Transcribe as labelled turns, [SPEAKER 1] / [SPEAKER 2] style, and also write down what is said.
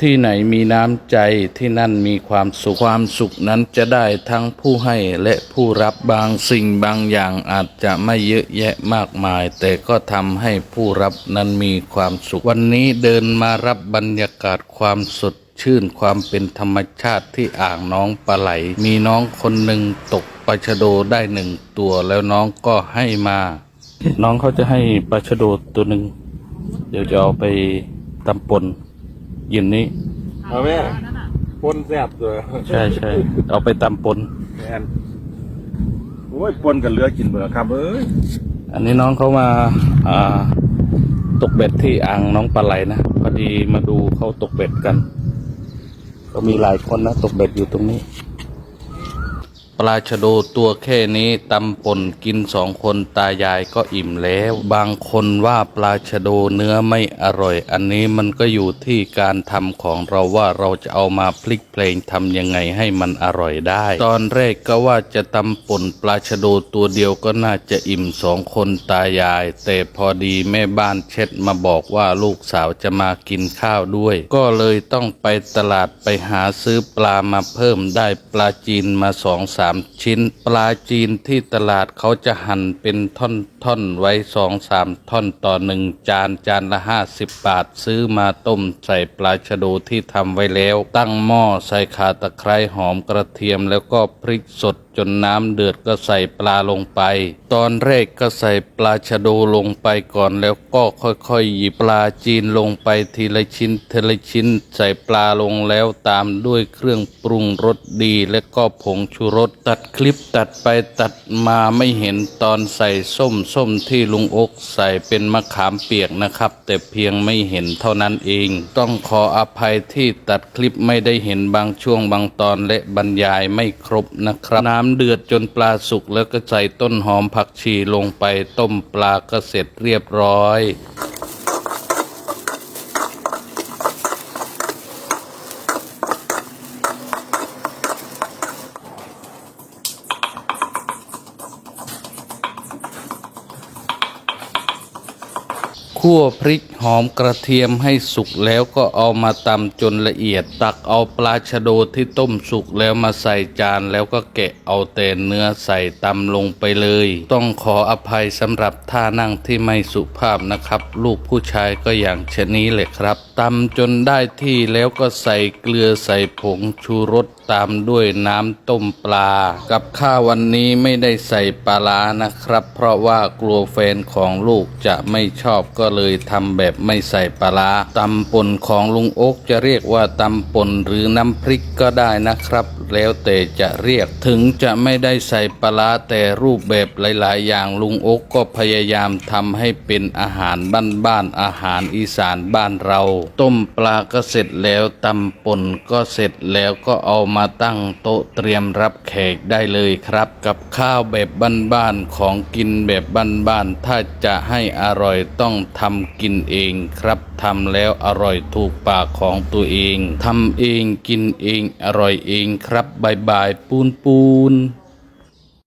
[SPEAKER 1] ที่ไหนมีน้ำใจที่นั่นมีความสุขความสุขนั้นจะได้ทั้งผู้ให้และผู้รับบางสิ่งบางอย่างอาจจะไม่เยอะแยะมากมาย แต่ก็ทำให้ผู้รับนั้นมีความสุข วันนี้เดินมารับบรรยากาศความสดชื่นความเป็นธรรมชาติที่อ่างน้องปลาไหล มีน้องคนหนึ่งตกปลาชะโดได้หนึ่งตัวแล้วน้องก็ให้มา น้องเขาจะให้ปลาชะโดตัวหนึ่งเดี๋ยวจะเอาไปตำปน เย็นนี้
[SPEAKER 2] เอาแม่ปนแซ่บตัว
[SPEAKER 1] ใช่ใช่เอาไปตำปน
[SPEAKER 2] แมนโอ้ยปนกับเรือกินเบื่อครับเอ้ย
[SPEAKER 1] อันนี้น้องเขามาอ่าตกเบ็ดที่อ่างน้องปลาไหลนะพอดีมาดูเขาตกเบ็ดกัน ก็มีหลายคนนะตกเบ็ดอยู่ตรงนี้ ปลาชะโดตัวแค่นี้ตำป่นกินสองคนตายายก็อิ่มแล้ว บางคนว่าปลาชะโดเนื้อไม่อร่อย อันนี้มันก็อยู่ที่การทำของเราว่าเราจะเอามาพลิกเพลงทำยังไงให้มันอร่อยได้ ตอนแรกก็ว่าจะตำป่นปลาชะโดตัวเดียวก็น่าจะอิ่มสองคนตายาย แต่พอดีแม่บ้านเช็ดมาบอกว่าลูกสาวจะมากินข้าวด้วย ก็เลยต้องไปตลาดไปหาซื้อปลามาเพิ่มได้ปลาจีนมาสองสาามชิ้น ปลาจีนที่ตลาดเขาจะหั่นเป็นท่อนๆไว้สองสามท่อนต่อหนึ่งจานจานละห้าสิบบาท ซื้อมาต้มใส่ปลาชะโดที่ทำไว้แล้ว ตั้งหม้อใส่ข่าตะไคร้หอมกระเทียมแล้วก็พริกสด จนน้ำเดือดก็ใส่ปลาลงไป ตอนแรกก็ใส่ปลาชะโดลงไปก่อนแล้วก็ค่อยๆ หยิบปลาจีนลงไปทีละชิ้นทีละชิ้น ใส่ปลาลงแล้วตามด้วยเครื่องปรุงรสดี และก็ผงชูรสตัดคลิปตัดไปตัดมาไม่เห็นตอนใส่ส้มส้มที่ลุงอกใส่เป็นมะขามเปียกนะครับ แต่เพียงไม่เห็นเท่านั้นเอง ต้องขออภัยที่ตัดคลิปไม่ได้เห็นบางช่วงบางตอนและบรรยายไม่ครบนะครับน้ำเดือดจนปลาสุกแล้วก็ใส่ต้นหอมผักชีลงไปต้มปลาก็เสร็จเรียบร้อย คั่วพริกหอมกระเทียมให้สุกแล้วก็เอามาตำจนละเอียด ตักเอาปลาชะโดที่ต้มสุกแล้วมาใส่จานแล้วก็แกะเอาแต่เนื้อใส่ตำลงไปเลย ต้องขออภัยสำหรับท่านั่งที่ไม่สุภาพนะครับ ลูกผู้ชายก็อย่างชนนี้แหละครับตำจนได้ที่แล้วก็ใส่เกลือใส่ผงชูรส ตามด้วยน้ำต้มปลา กับข้าววันนี้ไม่ได้ใส่ปลาร้านะครับ เพราะว่ากลัวแฟนของลูกจะไม่ชอบก็เลยทำแบบไม่ใส่ปลาร้าตำป่นของลุงโอ๊กจะเรียกว่าตำป่นหรือน้ำพริกก็ได้นะครับ แล้วแต่จะเรียกถึงจะไม่ได้ใส่ปลาร้าแต่รูปแบบหลาย ๆ อย่างลุงโอ๊กก็พยายามทำให้เป็นอาหารบ้านๆอาหารอีสานบ้านเรา ต้มปลาก็เสร็จแล้วตำป่นก็เสร็จแล้วก็เอามาตั้งโต๊ะเตรียมรับแขกได้เลยครับ กับข้าวแบบบ้านๆของกินแบบบ้านๆถ้าจะให้อร่อยต้องทำกินเองครับทำแล้วอร่อยถูกปากของตัวเองทำเองกินเองอร่อยเองครับบายบายปูนปูน